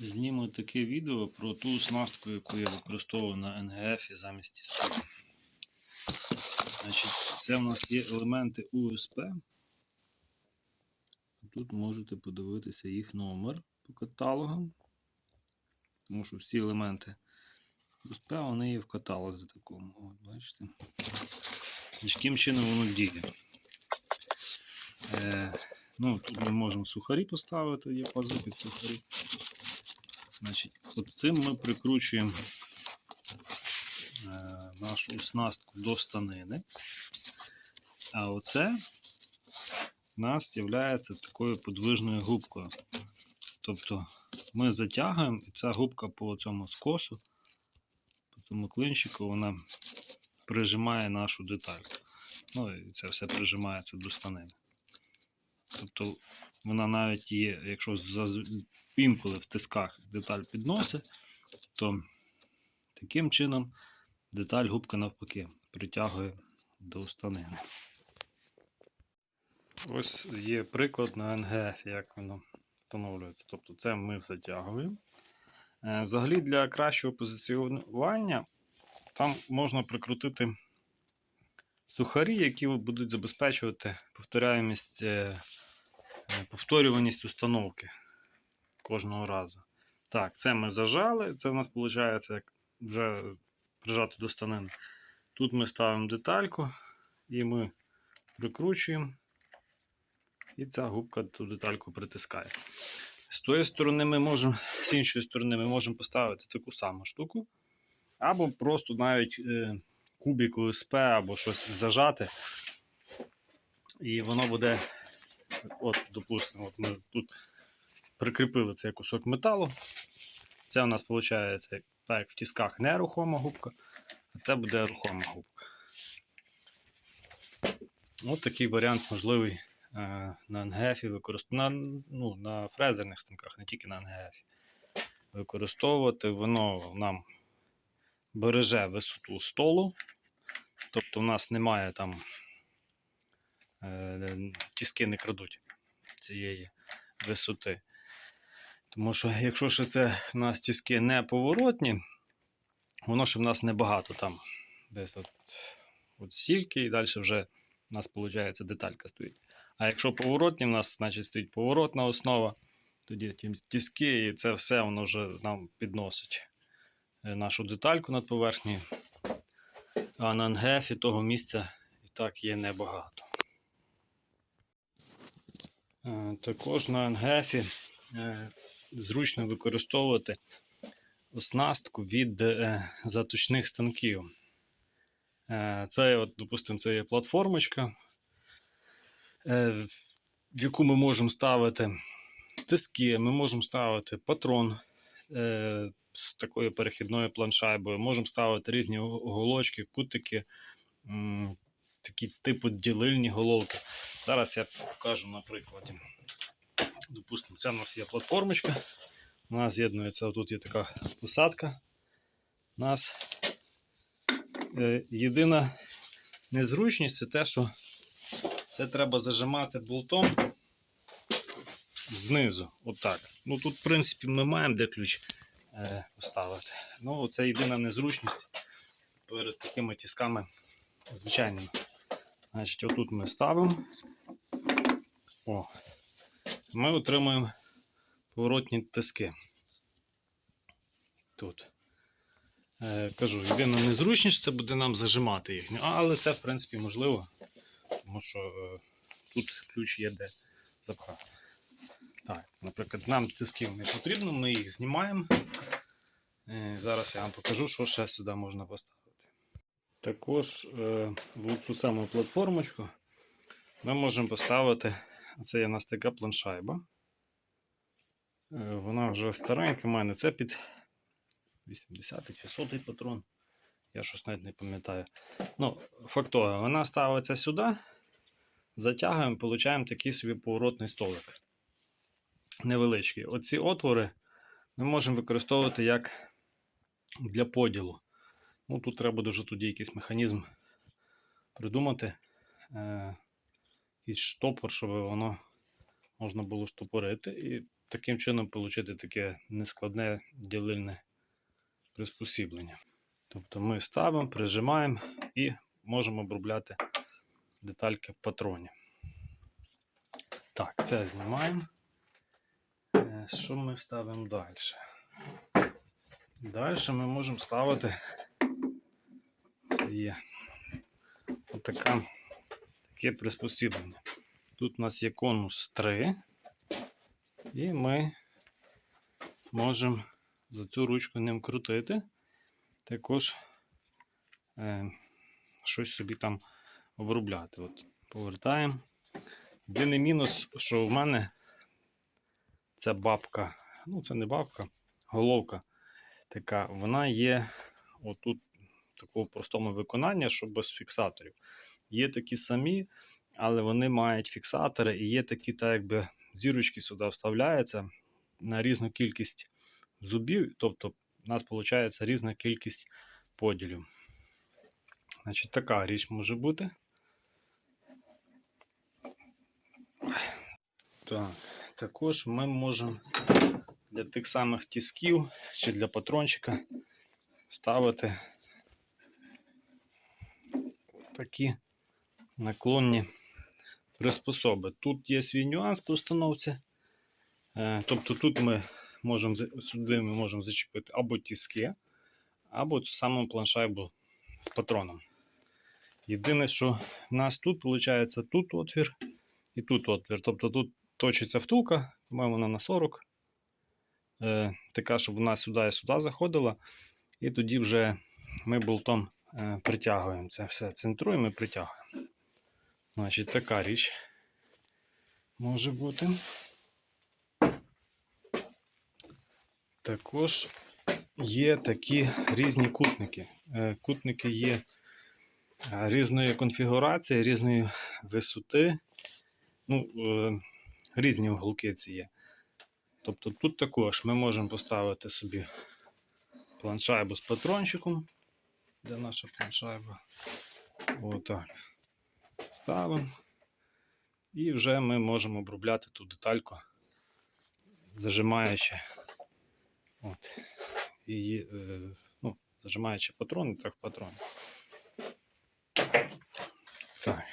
Зніму таке відео про ту оснастку, яку я використовую на НГФ замість. Значить, це в нас є елементи УСП. Тут можете подивитися їх номер по каталогам. Тому що всі елементи УСП вони є в каталозі такому. От, бачите? Яким чином воно діє. Е, ну, тут ми можемо сухарі поставити, є пази під сухарі. Значить, от ми прикручуємо е, нашу оснастку до станини. А оце у нас є такою подвижною губкою. Тобто ми затягуємо, і ця губка по цьому скосу, по цьому клинчику, вона прижимає нашу деталь. Ну і це все прижимається до станини. Тобто вона навіть є, якщо інколи в тисках деталь підносить, то таким чином деталь губка навпаки притягує до станини. Ось є приклад на НГФ, як воно встановлюється. Тобто це ми затягуємо. Е, Взагалі для кращого позиціонування там можна прикрутити сухарі, які будуть забезпечувати повторяємість, е, повторюваність установки кожного разу. Так, це ми зажали. Це в нас виходить як вже прижати до станини. Тут ми ставимо детальку і ми прикручуємо. І ця губка ту детальку притискає. З тої сторони ми можемо, з іншої сторони, ми можемо поставити таку саму штуку. Або просто навіть е, кубик УСП або щось зажати. І воно буде, от, допустимо, от ми тут прикріпили цей кусок металу. Це у нас виходить, так як в тисках нерухома губка, а це буде рухома губка. Ось такий варіант можливий е, на НГФ на, ну, на фрезерних станках, не тільки на НГФ. Використовувати воно нам береже висоту столу. Тобто в нас немає там тіски не крадуть цієї висоти. Тому що, якщо ще це в нас тіски не поворотні, воно ще в нас небагато там. Десь от, от стільки, і далі вже у нас виходить деталька стоїть. А якщо поворотні, в нас значить стоїть поворотна основа, тоді ті тіски, і це все воно вже нам підносить е, нашу детальку над поверхнею. А на НГФі того місця і так є небагато. Е, Також на НГФі е, зручно використовувати оснастку від е, заточних станків. Е, Це, допустимо, це є платформочка, в яку ми можемо ставити тиски, ми можемо ставити патрон з такою перехідною планшайбою, можемо ставити різні голочки, кутики, такі типу ділильні головки. Зараз я покажу на прикладі. Допустимо, це у нас є платформочка. У нас з'єднується, тут є така посадка. У нас е, єдина незручність це те, що це треба зажимати болтом знизу. Отак. Ну тут, в принципі, ми маємо де ключ е, поставити. Ну, це єдина незручність перед такими тисками звичайними. Значить, отут ми ставимо. О, ми отримуємо поворотні тиски. Тут. Е, кажу, єдина незручність це буде нам зажимати їх. Але це, в принципі, можливо, тому що е, тут ключ є де запхати. Так, наприклад, нам тисків не потрібно, ми їх знімаємо. Е, зараз я вам покажу, що ще сюди можна поставити. Також е, в цю саму платформочку ми можемо поставити. Це є у нас така планшайба. Е, Вона вже старенька в мене. Це під 80 чи 100 патрон. Я щось навіть не пам'ятаю. Ну, фактова, вона ставиться сюди, затягуємо, получаємо такий собі поворотний столик. Невеличкий. Оці отвори ми можемо використовувати як для поділу. Ну, тут треба буде вже тоді якийсь механізм придумати. Е, якийсь штопор, щоб воно можна було штопорити. І таким чином отримати таке нескладне ділильне приспосіблення. Тобто ми ставимо, прижимаємо і можемо обробляти детальки в патроні. Так, це знімаємо. Е, Що ми ставимо далі? Далі ми можемо ставити. Це є отака, таке приспосіблення. Тут у нас є конус 3, і ми можемо за цю ручку ним крутити. Також е, щось собі там обробляти. От, повертаємо. Єдиний мінус, що в мене ця бабка, ну це не бабка, головка така, вона є отут такого простому виконання, що без фіксаторів. Є такі самі, але вони мають фіксатори, і є такі, так якби зірочки сюди вставляються на різну кількість зубів, тобто у нас виходить різна кількість поділів. Значить, така річ може бути. Так, також ми можемо для тих самих тисків чи для патрончика ставити такі наклонні приспособи. Тут є свій нюанс по установці. Е, Тобто тут ми можемо сюди ми можемо зачепити або тіски, або цю саму планшайбу з патроном. Єдине, що в нас тут виходить тут отвір і тут отвір. Тобто тут точиться втулка, по-моєму, вона на 40. Е, така, щоб вона сюди і сюди заходила. І тоді вже ми болтом притягуємо це все, центруємо і притягуємо. Значить, така річ може бути. Також є такі різні кутники. Е, Кутники є е, різної конфігурації, різної висоти. Ну, е, різні уголки ці є. Тобто тут також ми можемо поставити собі планшайбу з патрончиком. Де наша планшайба? Отак. Ставимо. І вже ми можемо обробляти ту детальку, зажимаючи от, її, е, ну, зажимаючи патрони, так патрони. Так.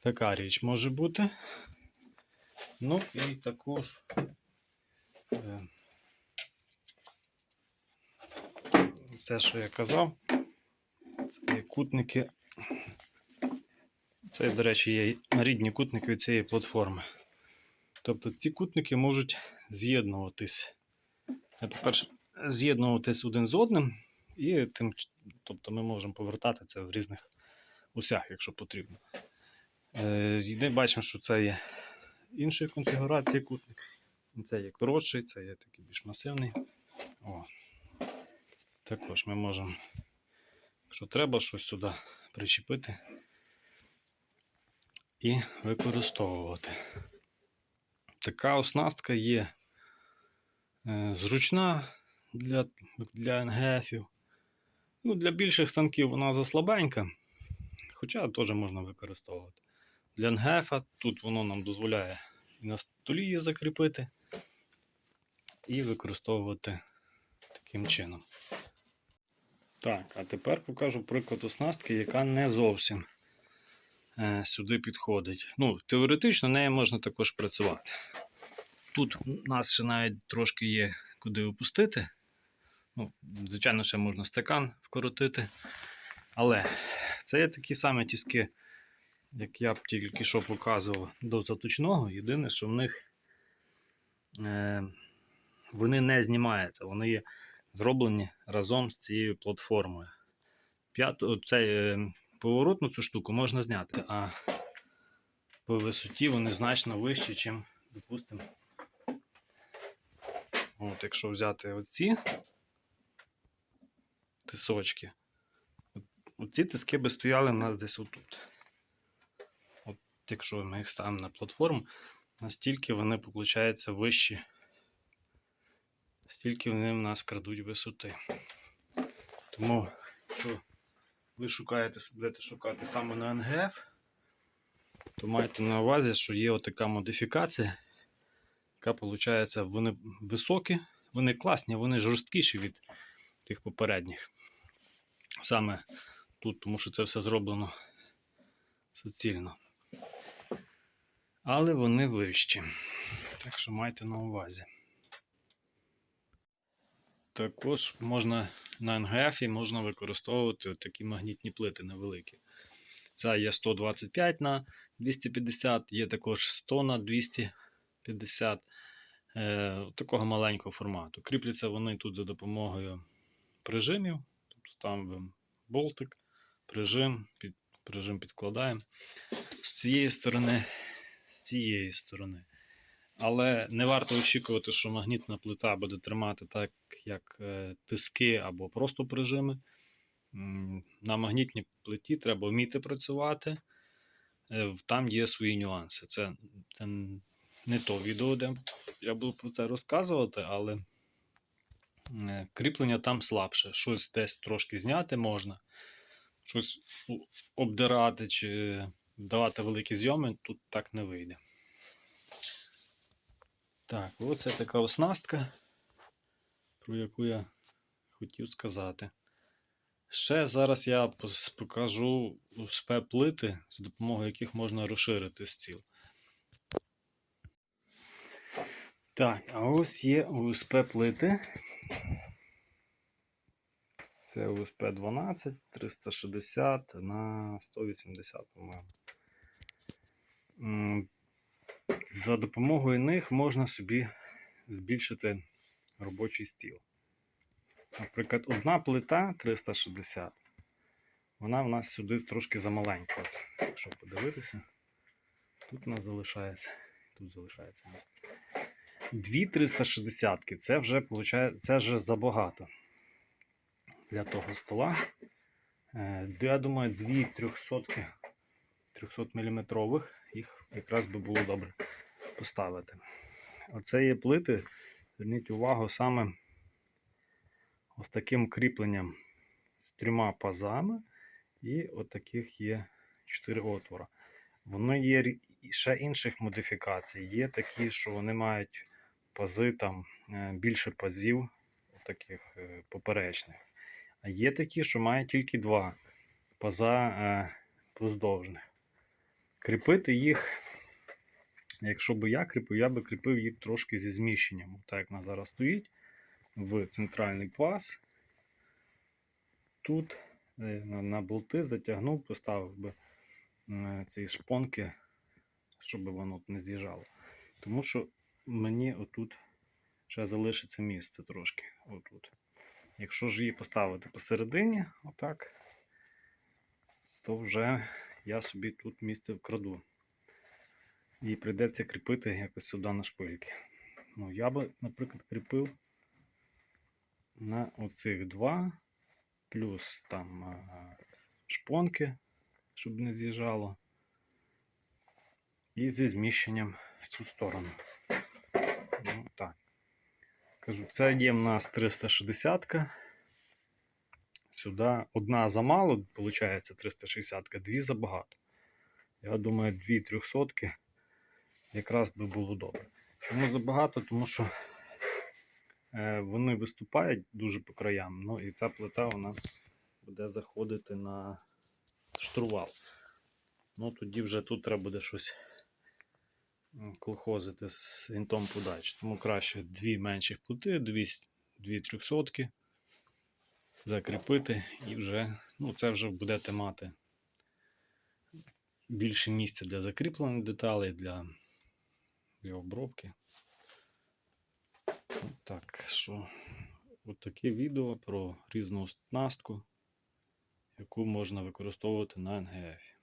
Така річ може бути. Ну і також е, це, що я казав, кутники. Це, до речі, є рідні кутники від цієї платформи. Тобто ці кутники можуть з'єднуватись. Е, По-перше, з'єднуватись один з одним, і тим, тобто ми можемо повертати це в різних усях, якщо потрібно. Е, бачимо, що це є іншої конфігурації кутник. Це є коротший, це є такий більш масивний. О. Також ми можемо, якщо треба, щось сюди причепити і використовувати. Така оснастка є е, зручна для, для НГФів. Ну, для більших станків вона заслабенька, хоча теж можна використовувати. Для НГФ тут воно нам дозволяє і на столі її закріпити і використовувати таким чином. Так, а тепер покажу приклад оснастки, яка не зовсім е, сюди підходить. Ну, теоретично нею можна також працювати. Тут у нас ще навіть трошки є куди опустити. Ну, звичайно, ще можна стакан вкоротити. Але це є такі самі тіски, як я б тільки що показував до заточного. Єдине, що в них е, вони не знімаються, вони є зроблені разом з цією платформою. П'яту, цей, е, поворотну цю штуку можна зняти, а по висоті вони значно вищі, ніж, допустимо, от, якщо взяти оці тисочки, оці тиски би стояли в нас десь отут. От, якщо ми їх ставимо на платформу, настільки вони, виходить, вищі, стільки вони в нас крадуть висоти. Тому, якщо ви шукаєте, будете шукати саме на НГФ, то майте на увазі, що є отака модифікація, яка виходить, вони високі, вони класні, вони жорсткіші від тих попередніх. Саме тут, тому що це все зроблено суцільно. Але вони вищі. Так що майте на увазі. Також можна на НГФ можна використовувати такі магнітні плити невеликі. Це є 125 на 250, є також 100 на 250 е, такого маленького формату. Кріпляться вони тут за допомогою прижимів. Тобто ставимо болтик, прижим, під, прижим підкладаємо з цієї сторони, з цієї сторони. Але не варто очікувати, що магнітна плита буде тримати так, як е, тиски або просто прижими. На магнітній плиті треба вміти працювати. Е, Там є свої нюанси. Це, це не то відео, де я буду про це розказувати, але е, кріплення там слабше. Щось десь трошки зняти можна, щось обдирати чи давати великі зйоми, тут так не вийде. Так, оце така оснастка, про яку я хотів сказати. Ще зараз я покажу УСП-плити, за допомогою яких можна розширити стіл. Так, а ось є УСП-плити. Це УСП 12 360 на 180, по-моєму. За допомогою них можна собі збільшити робочий стіл. Наприклад, одна плита 360, вона в нас сюди трошки замаленька. Якщо подивитися, тут у нас залишається, тут залишається місце. Дві 360 це вже це вже забагато для того стола. Е, Я думаю, дві 300 300 мм їх якраз би було добре поставити. Оце є плити. Зверніть увагу саме ось таким кріпленням з трьома пазами, і от таких є 4 отвора. Вони є ще інших модифікацій. Є такі, що вони мають пази там е, більше пазів, таких е, поперечних. А є такі, що мають тільки два паза е, вздовжних. Кріпити їх, якщо би я кріпив, я би кріпив їх трошки зі зміщенням. Так як вона зараз стоїть в центральний паз. Тут е, на, на болти затягнув, поставив би е, ці шпонки, щоб воно не з'їжджало. Тому що мені отут ще залишиться місце трошки. Отут. Якщо ж її поставити посередині, отак, то вже я собі тут місце вкраду. І прийдеться кріпити якось сюди на шпильки. Ну, я би, наприклад, кріпив на оцих два, плюс там шпонки, щоб не з'їжджало. І зі зміщенням в цю сторону. Ну, так. Кажу, це є в нас 360. Сюди одна замало, виходить 360, дві забагато. Я думаю, дві 300 якраз би було добре. Чому забагато? Тому що е, вони виступають дуже по краям, ну і ця плита вона буде заходити на штурвал. Ну тоді вже тут треба буде щось колхозити з вінтом подач. Тому краще дві менших плити, дві, дві трьохсотки закріпити і вже, ну це вже будете мати більше місця для закріплених деталей, для, для обробки. Так що, от таке відео про різну оснастку, яку можна використовувати на НГФ.